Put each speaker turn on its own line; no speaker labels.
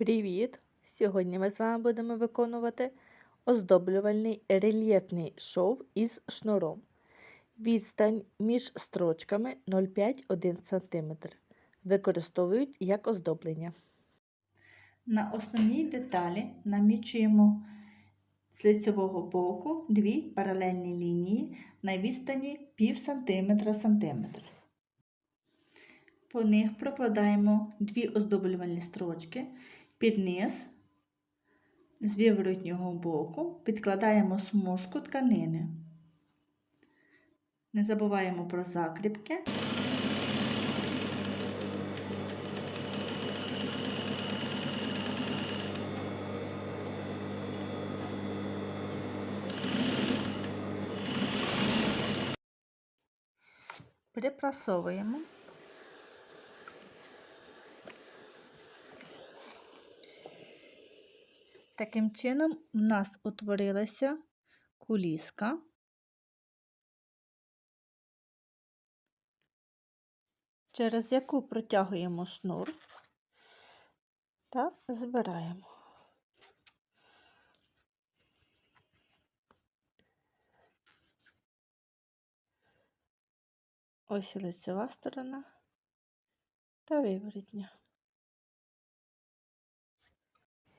Привіт! Сьогодні ми з вами будемо виконувати оздоблювальний рельєфний шов із шнуром. Відстань між строчками 0,5-1 см. Використовують як оздоблення. На основній деталі намічуємо з лицевого боку дві паралельні лінії на відстані пів сантиметра сантиметр. По них прокладаємо дві оздоблювальні строчки під низ з виворотнього боку підкладаємо смужку тканини. Не забуваємо про закріпки. Припрасовуємо. Таким чином у нас утворилася куліска. через яку протягуємо шнур та збираємо. Ось лицева сторона та виворотня.